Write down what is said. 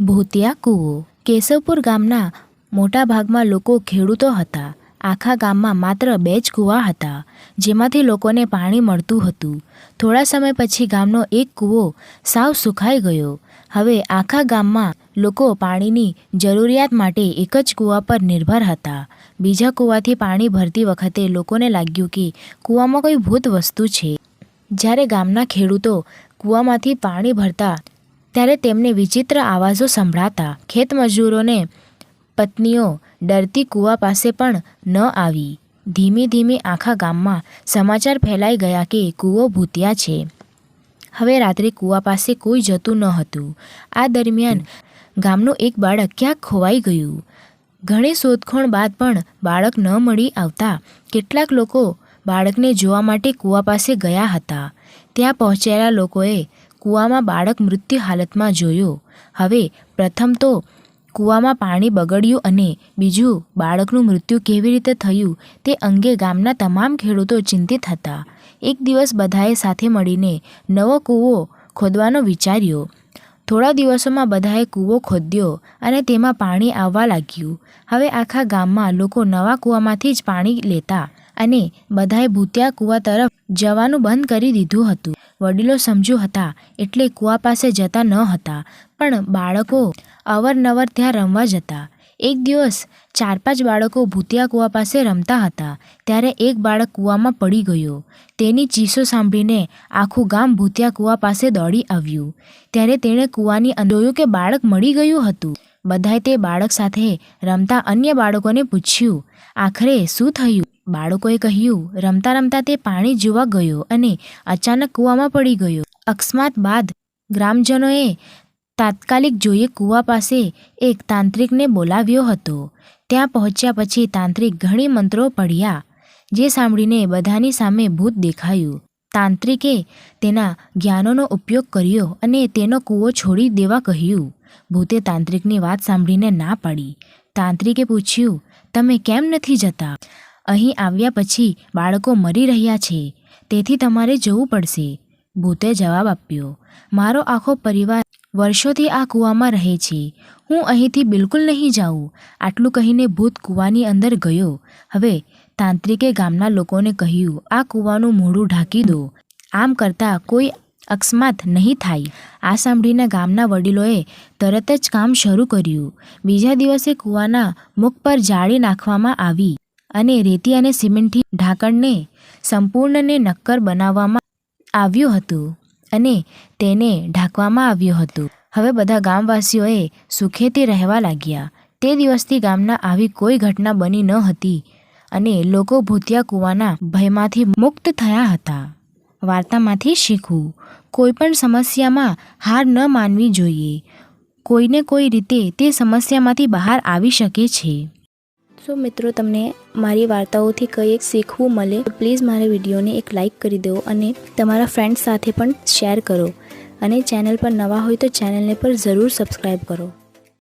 ભૂતિયા કૂવો. કેશવપુર ગામના મોટા ભાગમાં લોકો ખેડૂતો હતા. આખા ગામમાં માત્ર બે જ કૂવા હતા, જેમાંથી લોકોને પાણી મળતું હતું. થોડા સમય પછી ગામનો એક કૂવો સાવ સુખાઈ ગયો. હવે આખા ગામમાં લોકો પાણીની જરૂરિયાત માટે એક જ કૂવા પર નિર્ભર હતા. બીજા કૂવાથી પાણી ભરતી વખતે લોકોને લાગ્યું કે કૂવામાં કોઈ ભૂત વસ્તુ છે. જ્યારે ગામના ખેડૂતો કૂવામાંથી પાણી ભરતા ત્યારે તેમને વિચિત્ર આવાજો સંભળાતા ખેતમજૂરોને પત્નીઓ ડરતી કૂવા પાસે પણ ન આવી. ધીમે ધીમે આખા ગામમાં સમાચાર ફેલાઈ ગયા કે કૂવો ભૂતિયા છે. હવે રાત્રે કૂવા પાસે કોઈ જતું ન હતું. આ દરમિયાન ગામનું એક બાળક ક્યાંક ખોવાઈ ગયું. ઘણી શોધખોળ બાદ પણ બાળક ન મળી આવતા કેટલાક લોકો બાળકને જોવા માટે કૂવા પાસે ગયા હતા. ત્યાં પહોંચેલા લોકોએ કૂવામાં બાળક મૃત્યુ હાલતમાં જોયો. હવે પ્રથમ તો કૂવામાં પાણી બગડ્યું અને બીજું બાળકનું મૃત્યુ કેવી રીતે થયું તે અંગે ગામના તમામ ખેડૂતો ચિંતિત હતા. એક દિવસ બધાએ સાથે મળીને નવો કૂવો ખોદવાનો વિચાર્યો. થોડા દિવસોમાં બધાએ કૂવો ખોદ્યો અને તેમાં પાણી આવવા લાગ્યું. હવે આખા ગામમાં લોકો નવા કૂવામાંથી જ પાણી લેતા અને બધાએ ભૂતિયા કૂવા તરફ જવાનું બંધ કરી દીધું હતું. વડીલો સમજુ હતા એટલે કૂવા પાસે જતા ન હતા. પણ બાળકો અવરનવર ત્યાં રમવા જતા. એક દિવસ ચાર પાંચ બાળકો ભૂતિયા કૂવા પાસે રમતા હતા. ત્યારે એક બાળક કૂવામાં પડી ગયો. તેની ચીસો સાંભળીને આખું ગામ ભૂતિયા કૂવા પાસે દોડી આવ્યું. ત્યારે તેણે કૂવાની અંદોયું કે બાળક મળી ગયું હતું. બધાએ તે બાળક સાથે રમતા અન્ય બાળકોને પૂછ્યું, આખરે શું થયું? બાળકોએ કહ્યું રમતા રમતા તે પાણી જોવા ગયો અને અચાનક કૂવામાં પડી ગયો. અકસ્માત બાદ ગ્રામજનોએ તાત્કાલિક જોઈએ કૂવા પાસે એક તાંત્રિકને બોલાવ્યો હતો. ત્યાં પહોંચ્યા પછી તાંત્રિક ઘણી મંત્રો પડ્યા, જે સાંભળીને બધાની સામે ભૂત દેખાયું. તાંત્રિકે તેના જ્ઞાનોનો ઉપયોગ કર્યો અને તેનો કૂવો છોડી દેવા કહ્યું. ભૂતે તાંત્રિકની વાત સાંભળીને ના પાડી. તાંત્રિકે પૂછ્યું, તમે કેમ નથી જતા? અહીં આવ્યા પછી બાળકો મરી રહ્યા છે, તેથી તમારે જવું પડશે. ભૂતે જવાબ આપ્યો, મારો આખો પરિવાર વર્ષોથી આ કૂવામાં રહે છે. હું અહીંથી બિલકુલ નહીં જાઉં. આટલું કહીને ભૂત કૂવાની અંદર ગયો. હવે તાંત્રિકે ગામના લોકોને કહ્યું, આ કૂવાનું મોઢું ઢાંકી દો. આમ કરતાં કોઈ અકસ્માત નહીં થાય. આ સાંભળીને ગામના વડીલોએ તરત જ કામ શરૂ કર્યું. બીજા દિવસે કૂવાના મુખ પર જાળી નાખવામાં આવી અને રેતી અને સિમેન્ટથી ઢાંકણને સંપૂર્ણને નક્કર બનાવવામાં આવ્યું હતું. અને તેને ઢાંકવામાં આવ્યું હતું. હવે બધા ગામવાસીઓએ સુખેથી રહેવા લાગ્યા. તે દિવસથી ગામના આવી કોઈ ઘટના બની ન હતી અને લોકો ભૂતિયા કૂવાના ભયમાંથી મુક્ત થયા હતા. વાર્તામાંથી શીખવું, કોઈ પણ સમસ્યામાં હાર ન માનવી જોઈએ. કોઈને કોઈ રીતે તે સમસ્યામાંથી બહાર આવી શકે છે. સો મિત્રો, તમને મારી વાર્તાઓથી કંઈ એક શીખવું મળે, તો પ્લીઝ મારા વિડીયોને એક લાઇક કરી દો અને તમારા ફ્રેન્ડ્સ સાથે પણ શેર કરો. અને ચેનલ પર નવા હોય તો ચેનલને પર જરૂર સબસ્ક્રાઈબ કરો.